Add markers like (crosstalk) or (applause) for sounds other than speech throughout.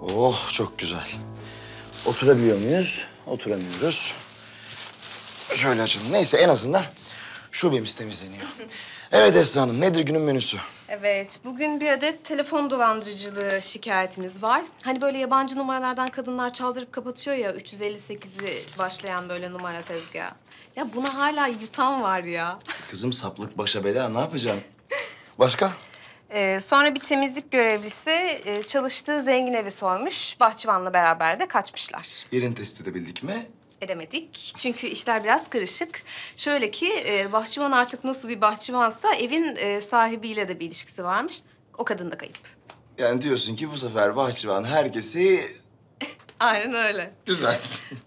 Oh çok güzel. Oturabiliyor muyuz? Oturamıyoruz. Şöyle açalım. Neyse en azından şubemiz temizleniyor. (laughs) Evet Esra Hanım nedir günün menüsü? Evet, bugün bir adet telefon dolandırıcılığı şikayetimiz var. Hani böyle yabancı numaralardan kadınlar çaldırıp kapatıyor ya, 358'li başlayan böyle numara tezgahı. Ya buna hala yutan var ya. Kızım saplık başa bela ne yapacaksın? Başka? Ee, sonra bir temizlik görevlisi e, çalıştığı zengin evi sormuş. Bahçıvanla beraber de kaçmışlar. Yerini tespit edebildik mi? Edemedik çünkü işler biraz karışık. Şöyle ki e, bahçıvan artık nasıl bir bahçıvansa evin e, sahibiyle de bir ilişkisi varmış. O kadın da kayıp. Yani diyorsun ki bu sefer bahçıvan herkesi... Aynen öyle. Güzel.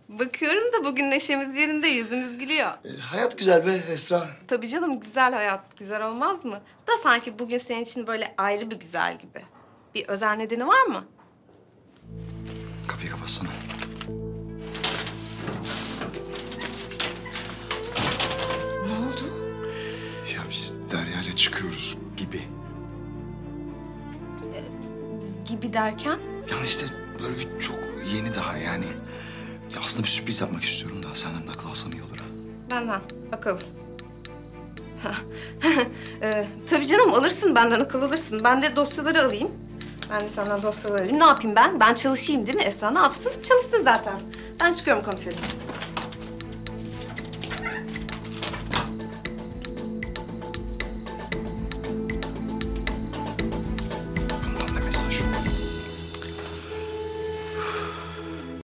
Bakıyorum da bugün neşemiz yerinde, yüzümüz gülüyor. E, hayat güzel be Esra. Tabii canım güzel hayat, güzel olmaz mı? Da sanki bugün senin için böyle ayrı bir güzel gibi. Bir özel nedeni var mı? Kapıyı kapatsana. Ne oldu? Ya biz Derya'yla çıkıyoruz gibi. Gibi derken? Yani işte böyle bir çok yeni daha yani. Ya aslında bir sürpriz yapmak istiyorum da senden de akıl alsam iyi olur ha. Benden, bakalım. (laughs) ee, tabii canım alırsın benden akıl alırsın. Ben de dosyaları alayım. Ben de senden dosyaları alayım. Ne yapayım ben? Ben çalışayım değil mi Esra? Ne yapsın? Çalışsın zaten. Ben çıkıyorum komiserim.